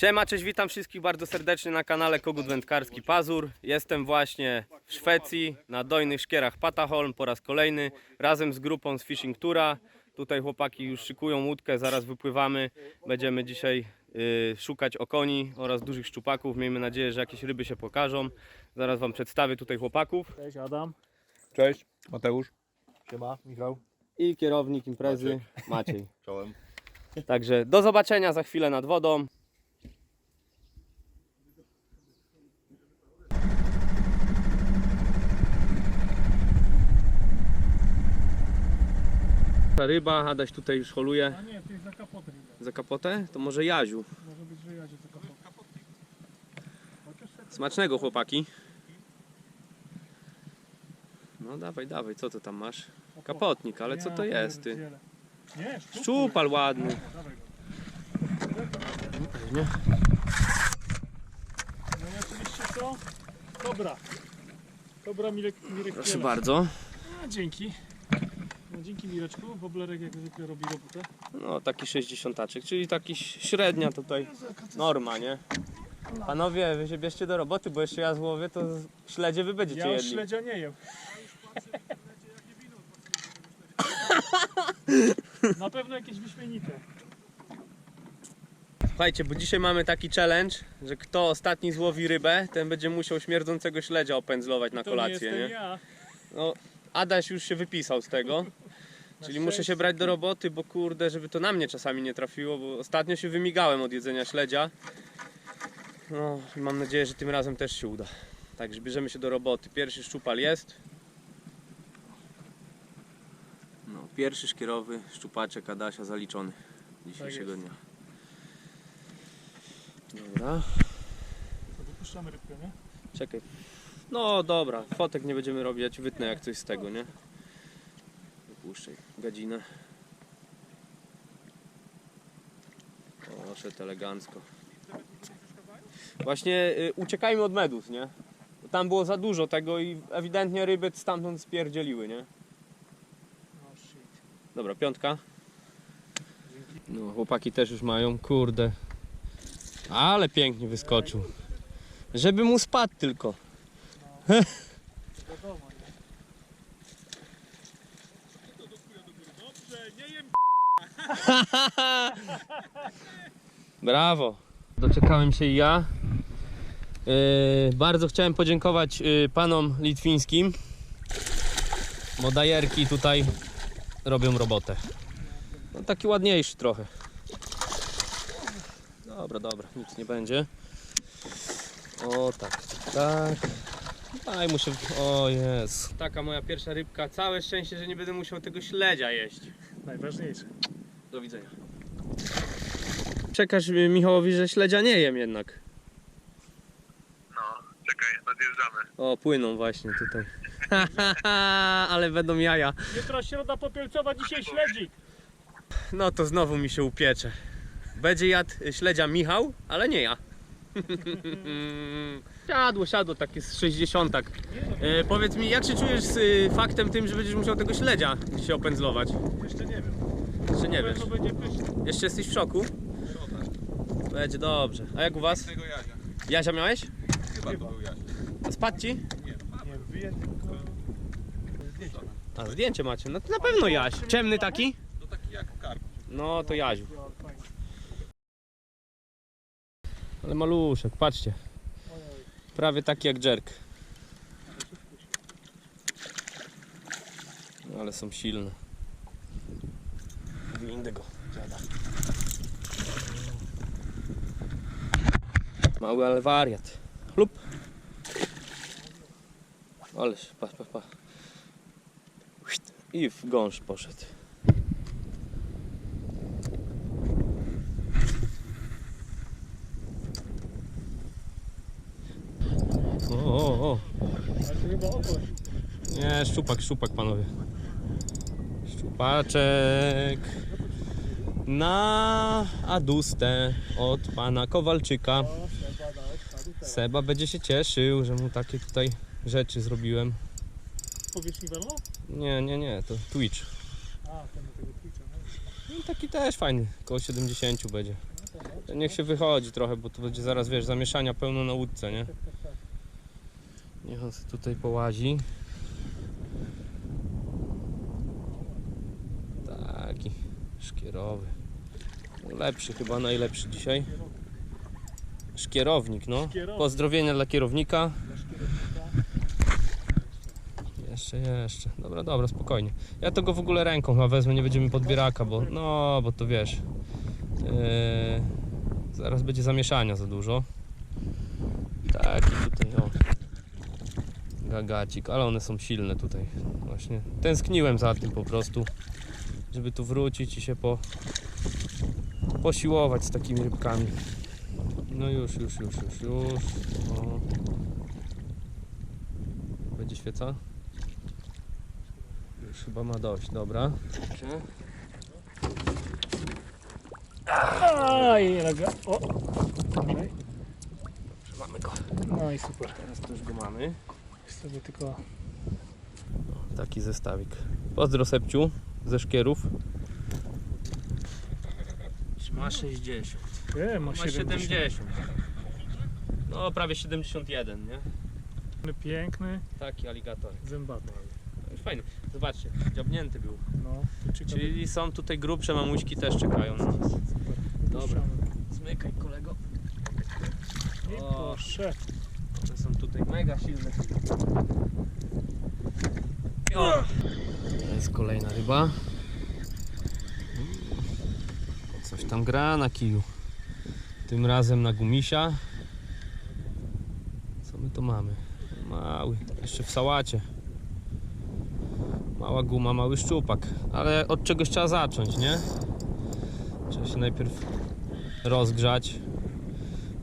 Siema, cześć, witam wszystkich bardzo serdecznie na kanale Kogut Wędkarski Pazur. Jestem właśnie w Szwecji na dojnych szkierach Pataholm po raz kolejny razem z grupą z Fishing Toura. Tutaj chłopaki już szykują łódkę, zaraz wypływamy. Będziemy dzisiaj y, szukać okoni oraz dużych szczupaków. Miejmy nadzieję, że jakieś ryby się pokażą. Zaraz wam przedstawię tutaj chłopaków Cześć Adam. Cześć, Mateusz. Siema, Michał. i kierownik imprezy Maciej. Czołem. Także do zobaczenia za chwilę nad wodą. Ta ryba, Adaś tutaj już holuje A nie, ty za kapotę za kapotę, to może Jaziu. Może być, że jadzie za kapotę. Smacznego chłopaki. No dawaj, dawaj, co to tam masz? Kapotnik, ale co to jest ty? Nie. Szczupal ładny. No i oczywiście to Dobra. Dobra Mirek, Mirek Proszę bardzo. A, dzięki. Dzięki Mireczku, Boblerek jak zwykle robi robotę. No taki 60 czyli taki średnia tutaj norma, nie? Panowie, wy się bierzcie do roboty, bo jeszcze ja złowię, to śledzie wy będziecie Ja już jedli. śledzia nie jem. Na pewno jakieś wyśmienite. Słuchajcie, bo dzisiaj mamy taki challenge, że kto ostatni złowi rybę, ten będzie musiał śmierdzącego śledzia opędzlować na To kolację, nie nie? jestem ja. No, Adaś już się wypisał z tego. Czyli muszę się brać do roboty, bo kurde, żeby to na mnie czasami nie trafiło, bo ostatnio się wymigałem od jedzenia śledzia. No i mam nadzieję, że tym razem też się uda. Także bierzemy się do roboty. Pierwszy szczupal jest. No, pierwszy szkierowy szczupaczek Adasia zaliczony dzisiejszego jest. dnia. Dobra, To wypuszczamy rybkę, nie? czekaj. No dobra, fotek nie będziemy robić, ja ci wytnę jak coś z tego, nie? Wypuszczaj gadzinę. Poszedł elegancko. Właśnie y, uciekajmy od medus, nie? Bo Tam było za dużo tego i ewidentnie ryby stamtąd spierdzieliły, nie? Dobra, piątka. No, chłopaki też już mają, kurde. Ale pięknie wyskoczył. Żeby mu spadł tylko. Wiadomo, nie? Brawo. Doczekałem się i ja. Yy, bardzo chciałem podziękować yy, panom litwińskim, bo dajerki tutaj robią robotę. No, taki ładniejszy trochę. Dobra, dobra, nic nie będzie. O tak, tak. Daj mu się. O jest. Taka moja pierwsza rybka. Całe szczęście, że nie będę musiał tego śledzia jeść. Najważniejsze. Do widzenia. Przekaż mi, Michałowi, że śledzia nie jem jednak. No, czekaj, nadjeżdżamy. O, płyną właśnie tutaj. Ale będą jaja. Jutro środa popielcowa, dzisiaj śledzik. No to znowu mi się upiecze. Będzie jadł śledzia Michał, ale nie ja. Siadło, siadło, takie z 60. E, powiedz mi, jak się czujesz z y, faktem tym, że będziesz musiał tego śledzia się opędzlować? Jeszcze nie wiem. Jeszcze nie wiesz. To będzie pyszne. Jeszcze jesteś w szoku? Będzie dobrze. A jak u was? Tego Jazia. Jazia miałeś? Chyba to był Jazia. Spadł ci? Nie, wyje tylko... A zdjęcie macie, no to na pewno Jaś. Ciemny taki? To taki jak karp. No to Jaziu. Ale maluszek, patrzcie. Prawie taki jak jerk. No, ale są silne. Windy go, dziada. Mały, ale wariat. Lub. Ależ, pa, pa, pa. I w gąszcz poszedł. Nie, szczupak, szczupak panowie. Szczupaczek. Na adustę od pana Kowalczyka. Seba będzie się cieszył, że mu takie tutaj rzeczy zrobiłem. Powierzchni walną? Nie, nie, nie, to Twitch. A, ten do tego Twitcha. No. No, taki też fajny, około 70 będzie. Niech się wychodzi trochę, bo tu będzie zaraz, wiesz, zamieszania pełno na łódce, nie? Niech on sobie tutaj połazi. Taki szkierowy. Lepszy chyba, najlepszy dzisiaj. Szkierownik, no. Pozdrowienia dla kierownika. Jeszcze, jeszcze. Dobra, dobra, spokojnie. Ja to go w ogóle ręką chyba wezmę, nie będziemy podbieraka, bo no, bo to wiesz. Yy, zaraz będzie zamieszania za dużo. Taki tutaj, o. Gagacik, ale one są silne tutaj. Właśnie. Tęskniłem za tym po prostu, żeby tu wrócić i się po, posiłować z takimi rybkami. No już, już, już, już, już. O. Będzie świeca? Już chyba ma dość, dobra. Aj, raga. O! Okej. Mamy go. No i super. Teraz to już go mamy. Sobie tylko Taki zestawik. Pozdro Sepciu ze Szkierów. Ma 60. e, ma Ma 70. 70. No prawie 71, nie? Piękny, Taki aligator. zębaty. No fajny. Zobaczcie, dziabnięty był. No, to ciekawe. Czyli są tutaj grubsze mamuśki też czekają na nas. Dobra. Zmykaj kolego. I O. proszę. One są tutaj mega silne. O! To jest kolejna ryba. Coś tam gra na kiju. Tym razem na gumisia. Co my tu mamy? Mały, jeszcze w sałacie. Mała guma, mały szczupak. Ale od czegoś trzeba zacząć, nie? Trzeba się najpierw rozgrzać.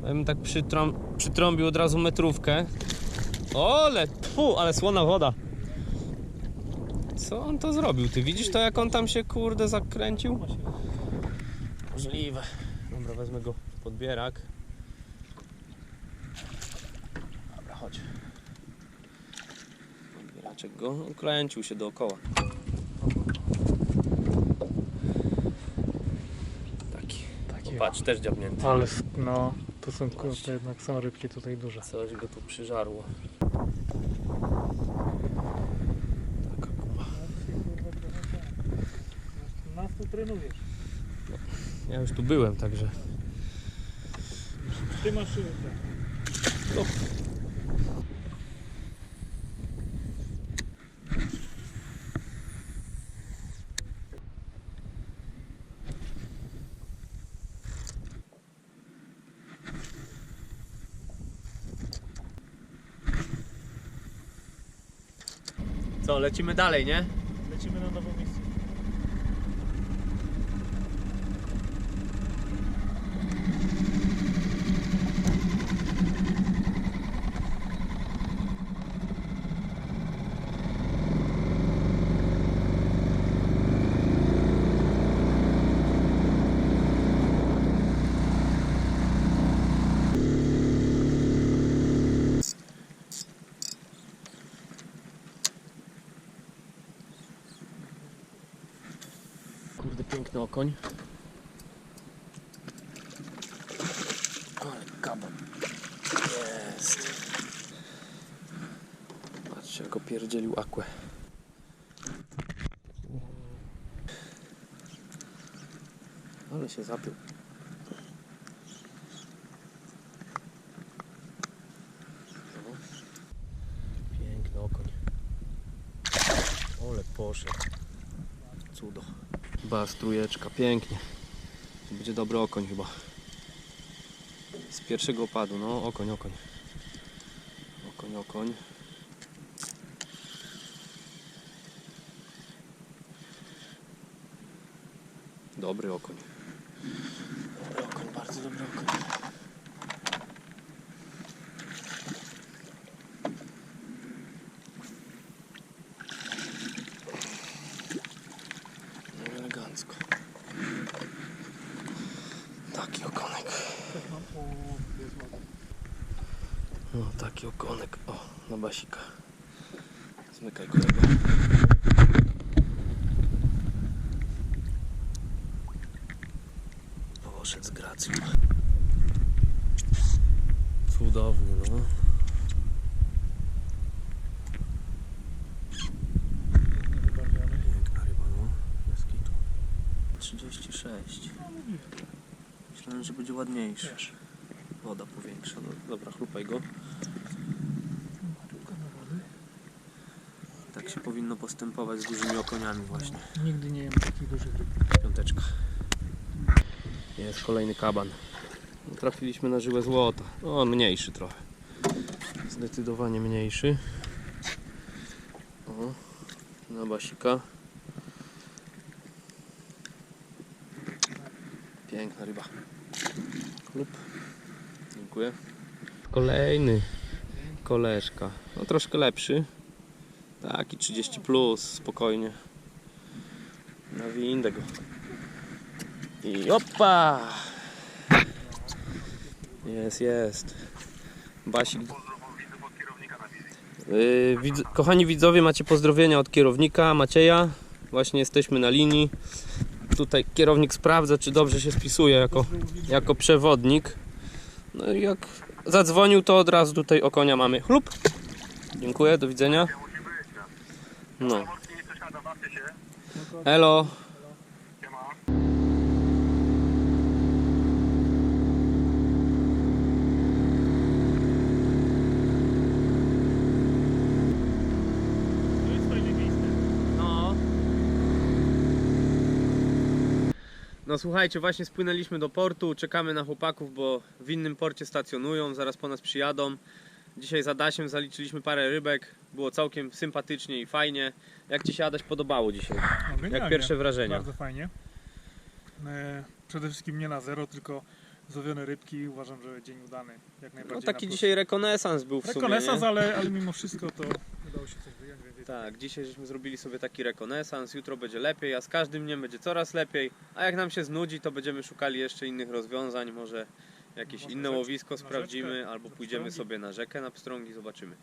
Ja bym tak przytrą, przytrąbił od razu metrówkę. Ole, fu, ale słona woda. Co on to zrobił? Ty widzisz to, jak on tam się kurde zakręcił? Możliwe. Dobra, wezmę go w podbierak. Dobra, chodź. Podbieraczek go kręcił się dookoła. Taki. Takie. Patrz, też dziabnięty. Ale no, to są kurde, jednak są rybki tutaj duże. Coś go tu przyżarło. Taka guma. Nas tu trenujesz. Ja już tu byłem, także. Ty masz rybkę. Co, lecimy dalej, nie? Lecimy na nową miejsce. Kurde, piękny okoń. Ale kabon. Jest. Patrzcie, jak opierdzielił akłę. Ale się zapił. Poszedł. Cudo. Chyba strujeczka, pięknie. To będzie dobry okoń chyba. Z pierwszego opadu, no okoń, okoń. Okoń, okoń. Dobry okoń. Dobry okoń, bardzo dobry okoń. No elegancko. Taki okonek. No taki okonek. O, na basika. Zmykaj kolego. Poszedł z. Patrz. Cudowny, no. Piękna ryba, no. Bez kitu. 36. Myślałem, że będzie ładniejszy. Woda powiększa. No, dobra, chlupaj go. Tak się powinno postępować z dużymi okoniami właśnie. Nigdy nie jem takich dużych ryb. Piąteczka. Jest kolejny kaban. Trafiliśmy na żyłę złota. O, on mniejszy trochę. Zdecydowanie mniejszy. O, na basika. Piękna ryba. Kolejny koleżka. No troszkę lepszy. Taki 30 plus, spokojnie. Na windę go. I opa! Jest, jest. Basik. Yy, widz, kochani widzowie, macie pozdrowienia od kierownika Macieja. Właśnie jesteśmy na linii. Tutaj kierownik sprawdza, czy dobrze się spisuje jako, jako przewodnik. No jak zadzwonił, to od razu tutaj o konia mamy. Chlup. Dziękuję, do widzenia. No. Elo. To jest fajne miejsce. No. No słuchajcie, właśnie spłynęliśmy do portu, czekamy na chłopaków, bo w innym porcie stacjonują, zaraz po nas przyjadą. Dzisiaj za Dasiem zaliczyliśmy parę rybek, było całkiem sympatycznie i fajnie. Jak Ci się Adaś podobało dzisiaj? No, Jak pierwsze wrażenia? Bardzo fajnie. E, przede wszystkim nie na zero, tylko złowione rybki. Uważam, że dzień udany. Jak No najbardziej. taki na plus. dzisiaj rekonesans był w sumie, Rekonesans, ale, ale mimo wszystko to udało się coś wyjąć. Więc Tak, dzisiaj żeśmy zrobili sobie taki rekonesans, jutro będzie lepiej, a z każdym dniem będzie coraz lepiej. A jak nam się znudzi, to będziemy szukali jeszcze innych rozwiązań, może jakieś Może inne rzecz- łowisko na sprawdzimy, rzeczkę, albo pójdziemy pstrągi. sobie na rzekę, na pstrągi, zobaczymy.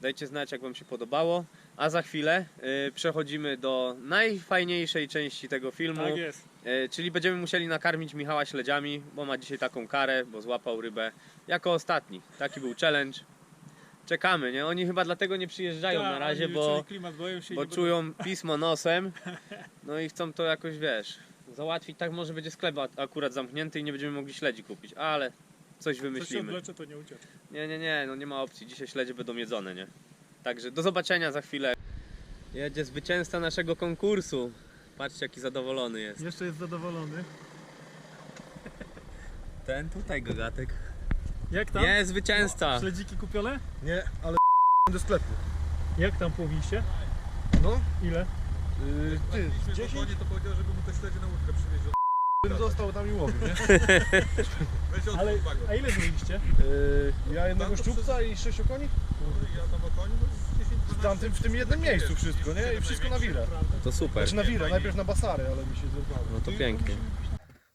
Dajcie znać, jak Wam się podobało. A za chwilę y, przechodzimy do najfajniejszej części tego filmu, tak jest. y, czyli będziemy musieli nakarmić Michała śledziami, bo ma dzisiaj taką karę, bo złapał rybę jako ostatni. Taki był challenge. Czekamy, nie? Oni chyba dlatego nie przyjeżdżają Tak, na razie, bo klimat, boją się i bo czują pismo nosem, no i chcą to jakoś, wiesz, załatwić. Tak może będzie sklep akurat zamknięty i nie będziemy mogli śledzi kupić, ale coś Coś się wymyślimy. to nie ucieczę. Nie, nie, nie, no nie ma opcji. Dzisiaj śledzie będą jedzone, nie? Także do zobaczenia za chwilę. Jedzie zwycięzca naszego konkursu. Patrzcie, jaki zadowolony jest. Jeszcze jest zadowolony. Ten tutaj gagatek. Jak tam? Jest zwycięzca. Śledziki kupione? Nie, ale do sklepu. Jak tam płowiliście? No. Ile? Yy, ty, 10? to powiedział, żeby mu te śledzie na łódkę przywieźć. Bym został tam i łowił, nie? Ale, a ile złowiliście? Yy, ja jednego szczupca i sześć okoni? Ja tam okoni, no 10 W tamtym, w tym jednym miejscu wszystko, nie? I wszystko na wirę. To super. Znaczy na wirę, najpierw na basary, ale mi się zerwało. No to pięknie.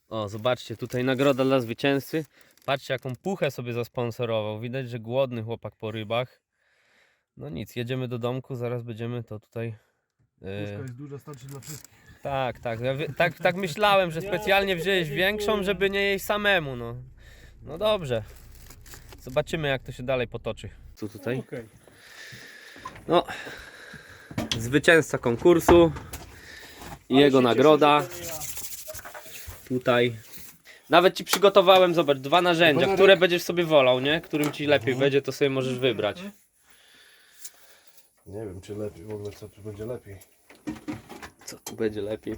O, zobaczcie, tutaj nagroda dla zwycięzcy. Patrzcie, jaką puchę sobie zasponsorował. Widać, że głodny chłopak po rybach. No nic, jedziemy do domku, zaraz będziemy to tutaj. Puszka Yy, jest duża, starczy dla wszystkich. tak, tak, ja, tak. Tak myślałem, że specjalnie wziąłeś większą, żeby nie jeść samemu. No, no dobrze. Zobaczymy, jak to się dalej potoczy. Co tutaj? Okej. No, zwycięzca konkursu i jego nagroda. Tutaj. Nawet ci przygotowałem, zobacz, dwa narzędzia, które będziesz sobie wolał, nie? Którym ci lepiej będzie, to sobie możesz wybrać. Nie wiem, czy lepiej, w ogóle co tu będzie lepiej. Co tu będzie lepiej?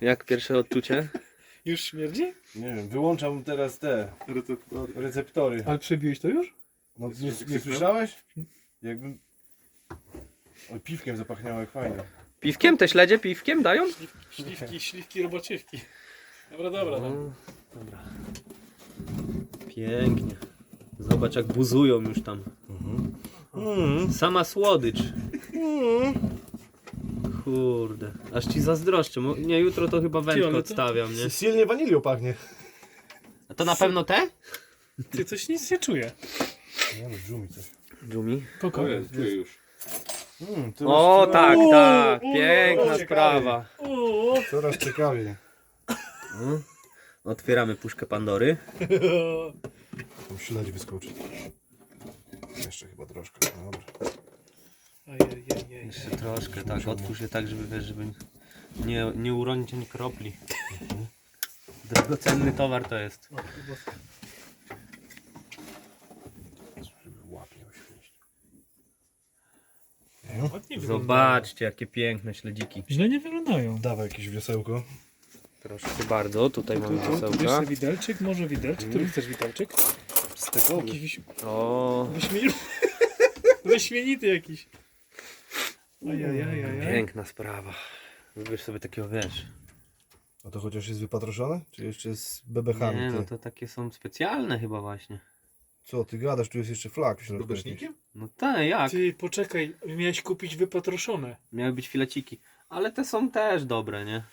Jak pierwsze odczucie? Już śmierdzi? Nie wiem, wyłączam teraz te receptory. Ale przebiłeś to już? No nie, nie słyszałeś? Jakbym... Oj, piwkiem zapachniało jak fajnie. Piwkiem? Te śledzie piwkiem dają? Śliwki, śliwki robaczywki. Dobra, dobra. No, Tam. dobra. Pięknie. Zobacz jak buzują już tam. Mm, sama słodycz. Kurde. Aż ci zazdroszczę. Nie, jutro to chyba wędkę odstawiam, nie? Silnie wanilią pachnie. A to na pewno te? Ty coś nic nie czuję. Nie no, dżumi coś. Dżumi. Spokojnie. czuję już. Mm, O tak, tak, piękna sprawa. Coraz ciekawiej. Mm. Otwieramy puszkę Pandory. Tam śledź wyskoczy. Jeszcze chyba troszkę. Dobra. Ajajajaj. Jeszcze troszkę, tak, otwórz je tak, żeby wiesz, żeby nie, nie uronić ani kropli. Drogocenny towar to jest. Ładnie wyglądają. Zobaczcie, jakie piękne śledziki. Źle nie wyglądają. Dawaj jakieś wiosełko. Proszę bardzo, tutaj Tu, mamy tu, tu jeszcze widelczyk, może widelczyk, który chcesz widelczyk? Jakiś wyś... O, wyśmienity. Wyśmienity jakiś. Ajajajaj. piękna sprawa. Wybierz sobie takiego, wiesz. A to chociaż jest wypatroszone? Czy jeszcze z bebechami? Nie, ty? no to takie są specjalne chyba właśnie. Co ty gadasz? Tu jest jeszcze flag w środku. Bebesznikiem? No tak, jak? Ty, poczekaj, miałeś kupić wypatroszone. Miały być fileciki. Ale te są też dobre, nie?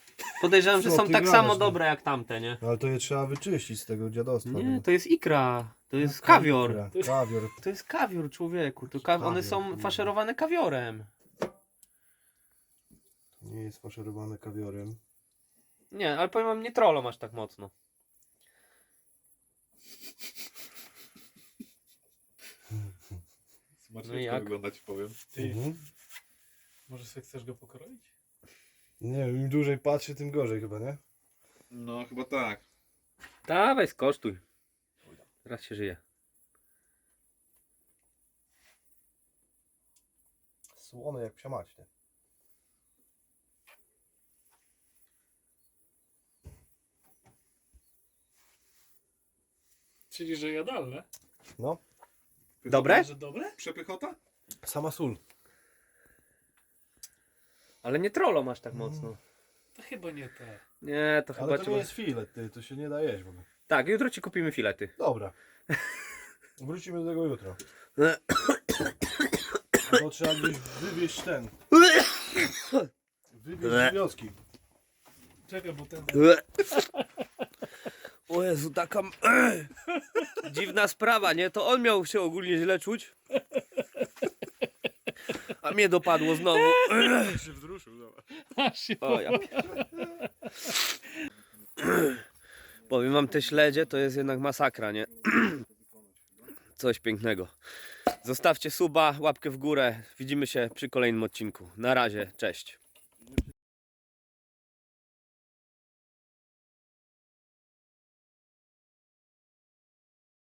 Podejrzewam, że Co są ty tak gadasz, samo no? dobre jak tamte, nie? No ale to je trzeba wyczyścić z tego dziadostwa. Nie, no. to jest ikra. To jest kawior. Kawior. To jest kawior, człowieku. To ka- one Kawior, są faszerowane kawiorem. Nie jest faszerowane kawiorem. Nie, ale powiem wam, nie trollo masz tak mocno. No jak? wygląda ci powiem. Ty, Mhm. może sobie chcesz go pokroić? Nie wiem, im dłużej patrzy, tym gorzej chyba, nie? No chyba tak. Dawaj, skosztuj. Raz się żyje. Słone jak psia mać, nie? Czyli, że jadalne. No. Dobre? Że dobre? Przepychota? Sama sól. Ale nie trollo masz tak mocno. To chyba nie te. Nie, to chyba Ale to trzeba... nie jest filet, ty, to się nie da jeść w ogóle. Tak, jutro ci kupimy filety. Dobra. Wrócimy do tego jutro. Bo trzeba gdzieś wywieźć ten. Wywieźć z wioski. Czekaj, bo ten... O Jezu, taka... Dziwna sprawa, nie? To on miał się ogólnie źle czuć. A mnie dopadło znowu. się wzruszył. Aż się O, ja pier- Powiem wam, te śledzie to jest jednak masakra, nie? Coś pięknego. Zostawcie suba, łapkę w górę. Widzimy się przy kolejnym odcinku. Na razie, cześć.